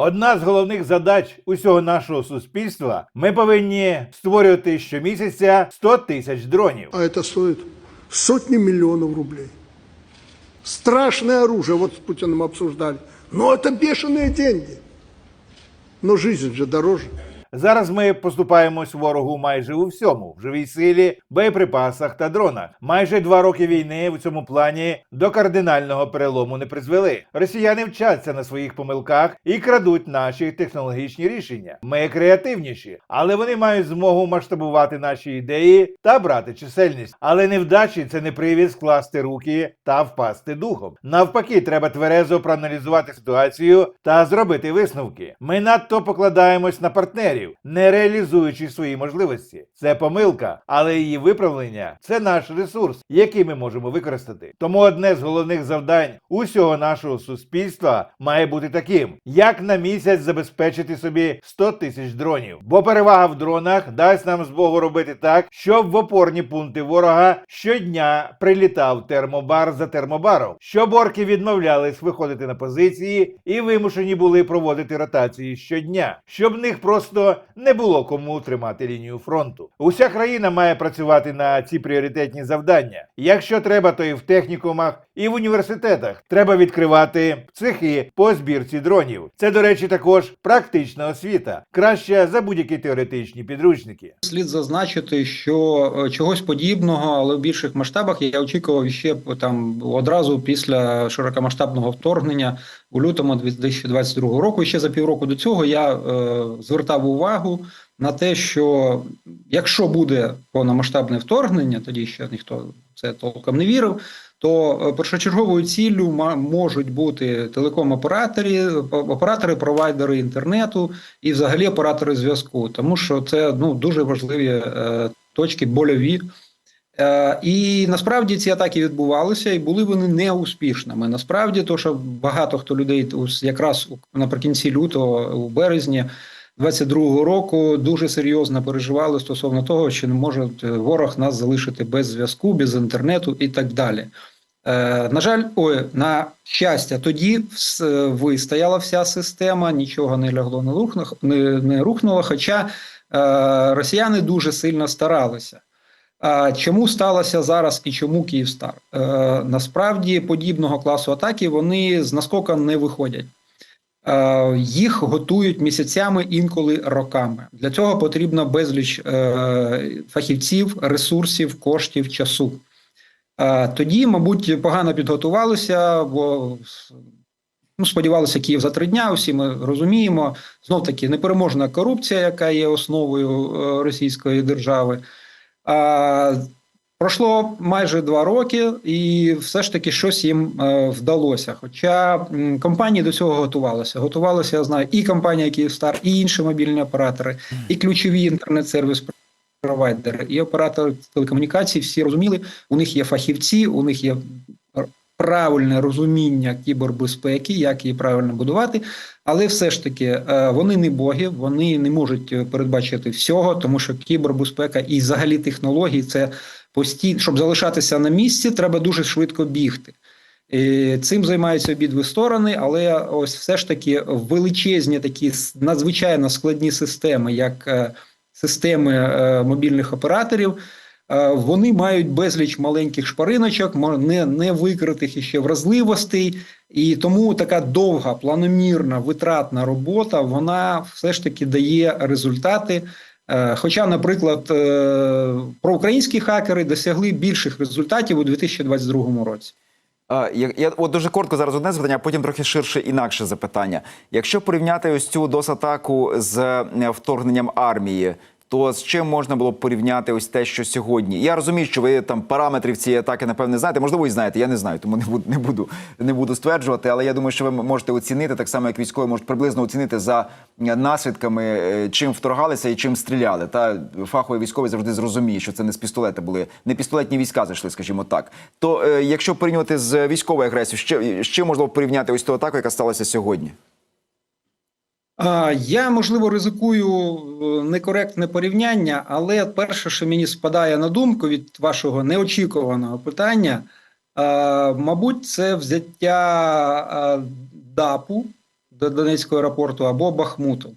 Одна з головних задач усього нашого суспільства ми повинні створювати щомісяця 100 тисяч дронів. А это стоит сотни миллионов рублей. Страшное оружие, вот с Путиным обсуждали. Но это бешеные деньги. Но жизнь же дороже. Зараз ми поступаємось ворогу майже у всьому: в живій силі, боєприпасах та дронах. Майже два роки війни в цьому плані до кардинального перелому не призвели. Росіяни вчаться на своїх помилках і крадуть наші технологічні рішення. Ми креативніші, але вони мають змогу масштабувати наші ідеї та брати чисельність. Але невдачі це не привід скласти руки та впасти духом. Навпаки, треба тверезо проаналізувати ситуацію та зробити висновки. Ми надто покладаємось на партнерів, не реалізуючи свої можливості. Це помилка, але її виправлення це наш ресурс, який ми можемо використати. Тому одне з головних завдань усього нашого суспільства має бути таким: як на місяць забезпечити собі 100 тисяч дронів. Бо перевага в дронах дасть нам змогу робити так, щоб в опорні пункти ворога щодня прилітав термобар за термобаром, щоб орки відмовлялись виходити на позиції і вимушені були проводити ротації щодня, щоб них просто не було кому тримати лінію фронту. Уся країна має працювати на ці пріоритетні завдання. Якщо треба, то і в технікумах, і в університетах треба відкривати цехи по збірці дронів. Це, до речі, також практична освіта, краща за будь-які теоретичні підручники. Слід зазначити, що е, чогось подібного, але в більших масштабах я очікував ще там одразу після широкомасштабного вторгнення у лютому 2022 року. Ще за півроку до цього я е, звертав увагу на те, що якщо буде повномасштабне вторгнення, тоді ще ніхто це толком не вірив. То е, першочерговою ціллю можуть бути телеком-оператори, оператори, провайдери інтернету і взагалі оператори зв'язку, тому що це ну дуже важливі е, точки больові. Е, і насправді ці атаки відбувалися, і були вони неуспішними. Насправді, то що багато хто людей якраз наприкінці лютого, у березні 22-го року, дуже серйозно переживали стосовно того, чи не може е, ворог нас залишити без зв'язку, без інтернету і так далі. Е, на жаль, ой, на щастя, тоді вистояла вся система, нічого не лягло, не рухнуло, не, рухнуло. Хоча е, росіяни дуже сильно старалися. А чому сталося зараз і чому Київстар? Е, насправді подібного класу атаки вони з наскока не виходять. Е, їх готують місяцями, інколи роками. Для цього потрібно безліч е, фахівців, ресурсів, коштів, часу. Е, тоді, мабуть, погано підготувалися, бо ну, сподівалися Київ за три дня. Усі ми розуміємо. Знов таки непереможна корупція, яка є основою російської держави. Пройшло майже два роки, і все ж таки щось їм е, вдалося. Хоча компанії до цього готувалися. Готувалися, я знаю, і компанія Київстар, і інші мобільні оператори, і ключові інтернет-сервіс провайдери, і оператори телекомунікацій. Всі розуміли, у них є фахівці, у них є правильне розуміння кібербезпеки, як її правильно будувати. Але все ж таки е, вони не боги, вони не можуть е, передбачити всього, тому що кібербезпека і взагалі технології це постійно, щоб залишатися на місці, треба дуже швидко бігти. І цим займаються обидві сторони, але ось все ж таки величезні такі надзвичайно складні системи, як е, системи мобільних операторів. Е, Вони мають безліч маленьких шпариночок, не, не викритих іще вразливостей, і тому така довга, планомірна, витратна робота вона все ж таки дає результати. Е, Хоча, наприклад, е, проукраїнські хакери досягли більших результатів у 2022 році. Я, я от дуже коротко зараз одне запитання, а потім трохи ширше інакше запитання. Якщо порівняти ось цю досатаку з вторгненням армії, то з чим можна було б порівняти ось те, що сьогодні? Я розумію, що ви там параметрів цієї атаки, напевне, знаєте. Можливо, і знаєте, я не знаю, тому не буду, не буду, не буду стверджувати. Але я думаю, що ви можете оцінити так само, як військові можуть приблизно оцінити за е, наслідками, е, чим вторгалися і чим стріляли. Та фаховий військовий завжди зрозуміє, що це не з пістолета були, не пістолетні війська зайшли, скажімо так. То е, якщо порівнювати з військовою агресією, ще, ще можливо порівняти ось ту атаку, яка сталася сьогодні? Я можливо ризикую е, некоректне порівняння, але перше, що мені спадає на думку від вашого неочікуваного питання, мабуть, це взяття ДАПу до Донецького аеропорту або Бахмуту.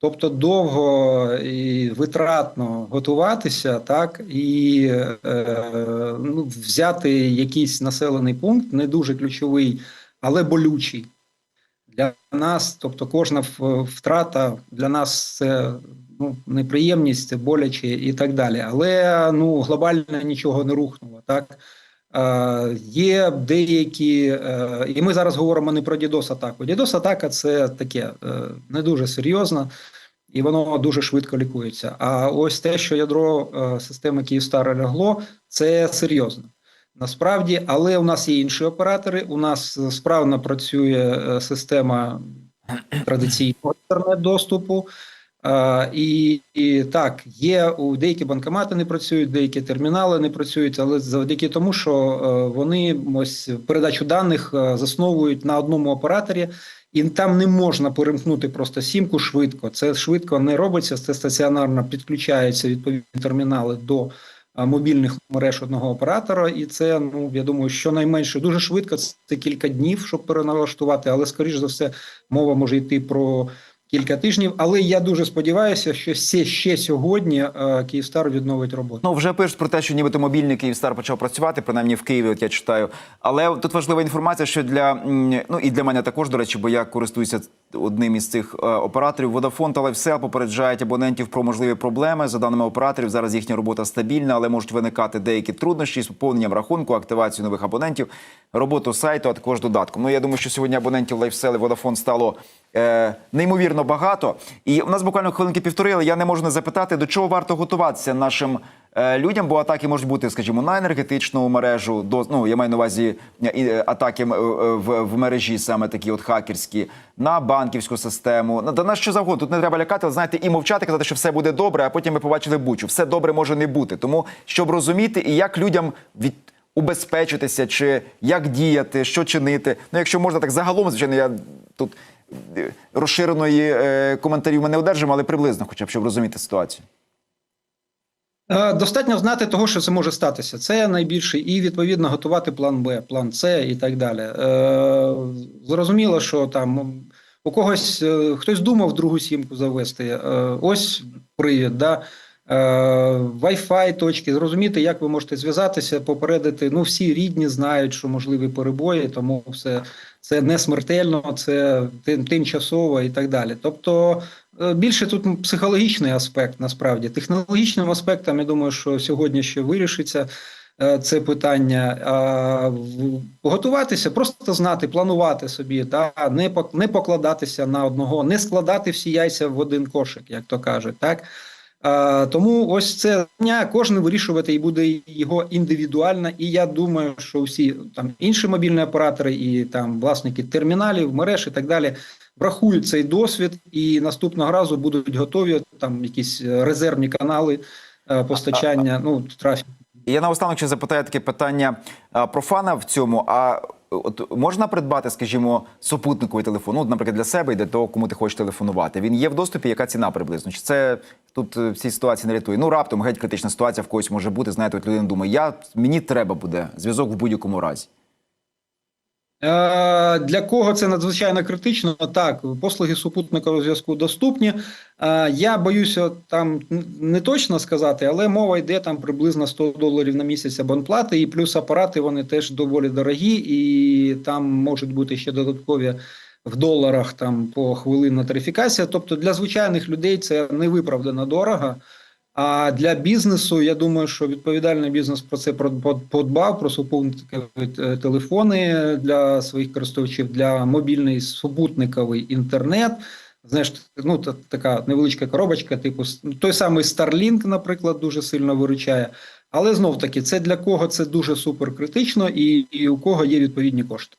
Тобто довго і витратно готуватися, так і е, ну, взяти якийсь населений пункт, не дуже ключовий, але болючий. Для нас, тобто кожна втрата для нас це ну, неприємність, боляче і так далі. Але ну, глобально нічого не рухнуло. Так? Е, є деякі, е, і ми зараз говоримо не про DDoS атаку. DDoS атака це таке е, не дуже серйозно, і воно дуже швидко лікується. А ось те, що ядро е, системи Київстар лягло, це серйозно. Насправді, але у нас є інші оператори. У нас е, справно працює е, система традиційного інтернет-доступу. Е, І, і так, є у деякі банкомати не працюють, деякі термінали не працюють, але завдяки тому, що вони ось передачу даних засновують на одному операторі, і там не можна перемкнути просто сімку швидко. Це швидко не робиться. Це стаціонарно підключаються відповідні термінали до мобільних мереж одного оператора, і це ну я думаю, щонайменше дуже швидко. Це кілька днів, щоб переналаштувати, але скоріш за все мова може йти про кілька тижнів. Але я дуже сподіваюся, що ще, ще сьогодні е, Київстар відновить роботу. Ну вже пишуть про те, що нібито мобільний Київстар почав працювати, принаймні в Києві. От я читаю. Але тут важлива інформація, що для ну і для мене також, до речі, бо я користуюся одним із цих е, операторів. Vodafone та LifeSell попереджають абонентів про можливі проблеми. За даними операторів, зараз їхня робота стабільна, але можуть виникати деякі труднощі з поповненням рахунку, активацією нових абонентів, роботу сайту, а також додатком. Ну я думаю, що сьогодні абонентів LifeSell і Vodafone стало е, неймовірно багато. І у нас буквально хвилинки півтори, але я не можу не запитати, до чого варто готуватися нашим е, людям, бо атаки можуть бути, скажімо, на енергетичну мережу, до ну я маю на увазі е, е, атаки е, в, в мережі, саме такі от хакерські, на банківську систему, на, на що завгодно. Тут не треба лякати, але знаєте, і мовчати, казати, що все буде добре, а потім ми побачили бучу. Все добре може не бути. Тому щоб розуміти і як людям від убезпечитися, чи як діяти, що чинити. Ну, якщо можна так загалом, звичайно, я тут розширеної е, коментарів ми не одержимо, але приблизно, хоча б щоб розуміти ситуацію. Е, Достатньо знати того, що це може статися. Це найбільше, і відповідно готувати план Б, план С і так далі. Е, Зрозуміло, що там у когось хтось думав другу сімку завести. Ось привід, да. Е, Wi-Fi точки, зрозуміти, як ви можете зв'язатися, попередити. Ну, всі рідні знають, що можливі перебої, тому все це не смертельно, це тим- тимчасово і так далі. Тобто Е, Більше тут психологічний аспект, насправді. Технологічним аспектом, я думаю, що сьогодні ще вирішиться е, це питання. А готуватися, просто знати, планувати собі, та не не покладатися на одного, не складати всі яйця в один кошик, як то кажуть. Так? Тому ось це дня кожен вирішувати і буде його індивідуально. І я думаю, що всі там інші мобільні оператори і там власники терміналів, мереж і так далі врахують цей досвід і наступного разу будуть готові там якісь резервні канали е, постачання. Ну трафік. І Я наостанок ще запитаю таке питання профана в цьому. А от можна придбати, скажімо, супутниковий телефон, ну, наприклад, для себе і для того, кому ти хочеш телефонувати. Він є в доступі, яка ціна приблизно? Чи це тут всі в цій ситуації не рятує? Ну раптом геть критична ситуація в когось може бути. Знаєте, от людина думає, я мені треба буде зв'язок в будь-якому разі. Е, Для кого це надзвичайно критично? Так, послуги супутникового зв'язку доступні. Е, Я боюся там не точно сказати, але мова йде там приблизно 100 доларів на місяць абонплати, і плюс апарати вони теж доволі дорогі, і там можуть бути ще додаткові в доларах там по хвилинна тарифікація. Тобто для звичайних людей це невиправдано дорого. А для бізнесу, я думаю, що відповідальний бізнес про це подбав, про супутникові е, телефони для своїх користувачів, для мобільний супутниковий інтернет. Знаєш, ну та- така невеличка коробочка, типу с- той самий Starlink, наприклад, дуже сильно виручає. Але знов таки, це для кого це дуже супер критично, і, і у кого є відповідні кошти.